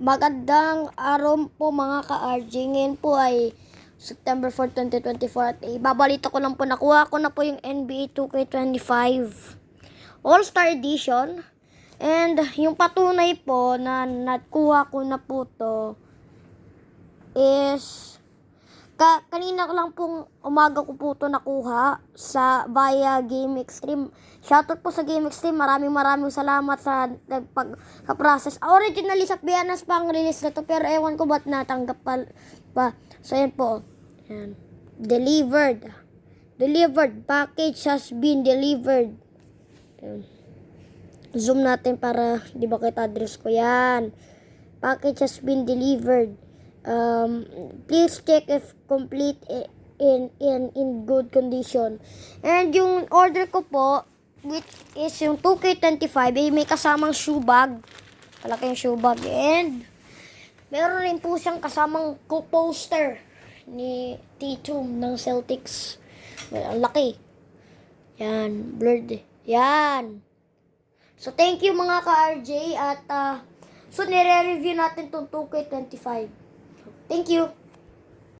Magandang araw po mga ka-RJ. Ngayon po ay September 4, 2024 at ibabalita ko lang po nakuha ko na po yung NBA 2K25 All-Star Edition and yung patunay po na nakuha ko na po to is ka kanina lang pong umaga ko po to nakuha sa via Game Extreme. Shoutout po sa Game Extreme. Maraming maraming salamat sa nagpag-process. Originally sa Pianas pa ang release na to pero ewan ko ba't natanggap pa. pa. So yan po. Yan. Delivered. Delivered. Package has been delivered. Yan. Zoom natin para di ba kita address ko yan. Package has been delivered. Um, please check if complete in in in good condition. And yung order ko po which is yung 2K25 eh, may kasamang shoe bag. Malaki yung shoe bag and meron rin po siyang kasamang co-poster ni Tatum ng Celtics. Well, ang laki. Yan, blurred. eh. Yan. So, thank you mga ka-RJ at uh, so nire-review natin tong 2K25. Thank you.